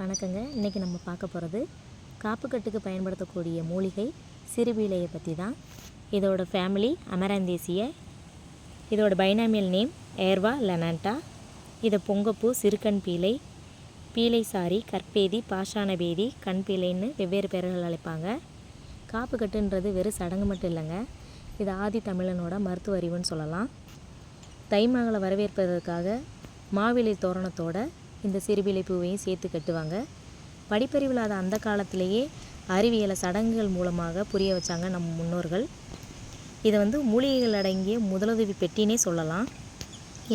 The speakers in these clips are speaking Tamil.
வணக்கங்க. இன்றைக்கி நம்ம பார்க்க போகிறது காப்புக்கட்டுக்கு பயன்படுத்தக்கூடிய மூலிகை சிறுபீலையை பற்றி தான் இதோட ஃபேமிலி அமராந்தேசிய இதோட பைனாமியல் நேம் ஏர்வா லெனாண்டா இதை பொங்கப்பூ சிறுகண் பீலை பீலை சாரி கற்பேதி பாஷாணபேதி கண் பீலைன்னு வெவ்வேறு பெயர்கள் அழைப்பாங்க. காப்புக்கட்டுன்றது வெறும் சடங்கு மட்டும் இல்லைங்க. இது ஆதி தமிழனோட மருத்துவ அறிவுன்னு சொல்லலாம். தை மகளை வரவேற்பதற்காக மாவிலை தோரணத்தோட இந்த சிறுபிலை பூவையும் சேர்த்து கட்டுவாங்க. படிப்பறிவில்லாத அந்த காலத்திலேயே அறிவியலை சடங்குகள் மூலமாக புரிய வச்சாங்க நம் முன்னோர்கள். இதை வந்து மூலிகைகள் அடங்கிய முதலுதவி பெட்டினே சொல்லலாம்.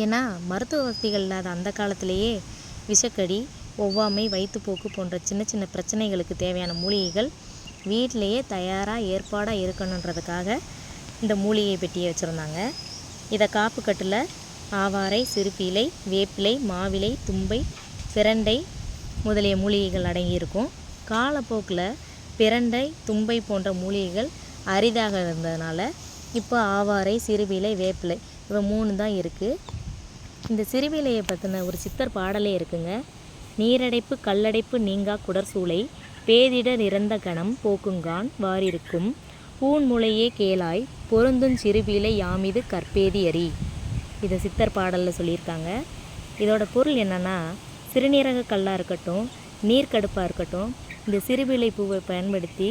ஏன்னா மருத்துவ வசதிகள் இல்லாத அந்த காலத்திலேயே விஷக்கடி ஒவ்வாமை வயிற்றுப்போக்கு போன்ற சின்ன சின்ன பிரச்சனைகளுக்கு தேவையான மூலிகைகள் வீட்டிலையே தயாராக ஏற்பாடாக இருக்கணுன்றதுக்காக இந்த மூலிகை பெட்டியை வச்சுருந்தாங்க. இதை காப்பு கட்டில் ஆவாரை சிறுப்பிலை வேப்பிலை மாவிலை தும்பை பிரண்டை முதலிய மூலிகைகள் அடங்கியிருக்கும். காலப்போக்கில் பிரண்டை தும்பை போன்ற மூலிகைகள் அரிதாக இருந்ததுனால இப்போ ஆவாரை சிறுவிலை வேப்பிலை இவை மூணு தான் இருக்குது இந்த சிறுவிலையை பற்றின ஒரு சித்தர் பாடலே இருக்குங்க. நீரடைப்பு கல்லடைப்பு நீங்கா குடற்சூளை பேதிடர் இறந்த கணம் போக்குங்கான் வாரிருக்கும். பூன்முளையே கேளாய் பொருந்தும் சிறுவிலை யாமிது கற்பேதி அறி இதை சித்தர் பாடலில் சொல்லியிருக்காங்க. இதோட பொருள் என்னென்னா சிறுநீரக கல்லாக இருக்கட்டும் நீர்க்கடுப்பாக இருக்கட்டும் இந்த சிறுபீலை பூவை பயன்படுத்தி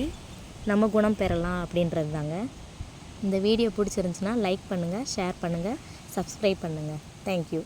நம்ம குணம் பெறலாம் அப்படின்றது தாங்க இந்த வீடியோ பிடிச்சிருந்துச்சுன்னா லைக் பண்ணுங்கள் ஷேர் பண்ணுங்கள் சப்ஸ்கிரைப் பண்ணுங்கள் தேங்க்யூ